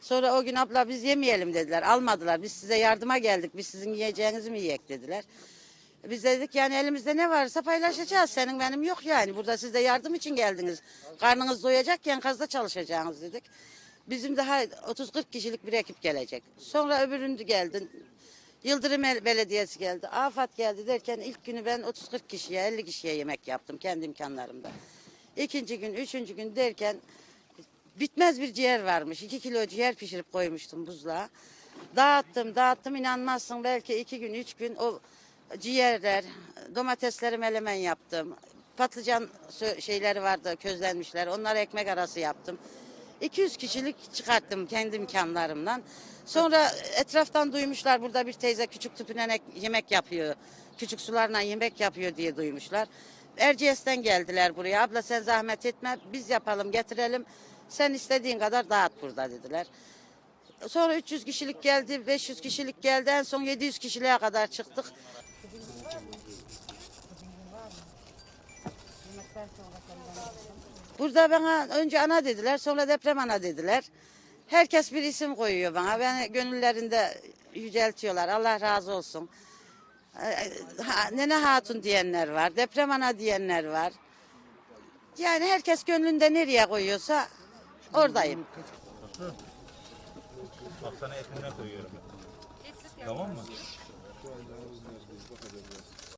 Sonra o gün abla biz yemeyelim dediler. Almadılar. Biz size yardıma geldik. Biz sizin yiyeceğinizi mi yiyek dediler. Biz dedik yani elimizde ne varsa paylaşacağız. Senin benim yok yani. Burada siz de yardım için geldiniz. Karnınız doyacakken kazda çalışacaksınız dedik. Bizim daha 30-40 kişilik bir ekip gelecek. Sonra öbüründü geldi. Yıldırım El- Belediyesi geldi. Afat geldi derken ilk günü ben 30-40 kişiye 50 kişiye yemek yaptım kendi imkanlarımda. İkinci gün, üçüncü gün derken bitmez bir ciğer varmış. İki kilo ciğer pişirip koymuştum buzluğa. Dağıttım, dağıttım inanmazsın belki iki gün, üç gün o ciğerler, domatesleri melemen yaptım. Patlıcan şeyleri vardı, közlenmişler. Onları ekmek arası yaptım. 200 kişilik çıkarttım kendi imkanlarımdan. Sonra etraftan duymuşlar burada bir teyze küçük tüpünen ek- yemek yapıyor. Küçük sularla yemek yapıyor diye duymuşlar. Erciyes'ten geldiler buraya. Abla sen zahmet etme biz yapalım getirelim. Sen istediğin kadar dağıt burada dediler. Sonra 300 kişilik geldi, 500 kişilik geldi. En son 700 kişiliğe kadar çıktık. Burada bana önce ana dediler, sonra deprem ana dediler. Herkes bir isim koyuyor bana. Beni gönüllerinde yüceltiyorlar. Allah razı olsun. Ee, Nene hatun diyenler var, deprem ana diyenler var. Yani herkes gönlünde nereye koyuyorsa oradayım. Bak sana etine koyuyorum. Tamam mı?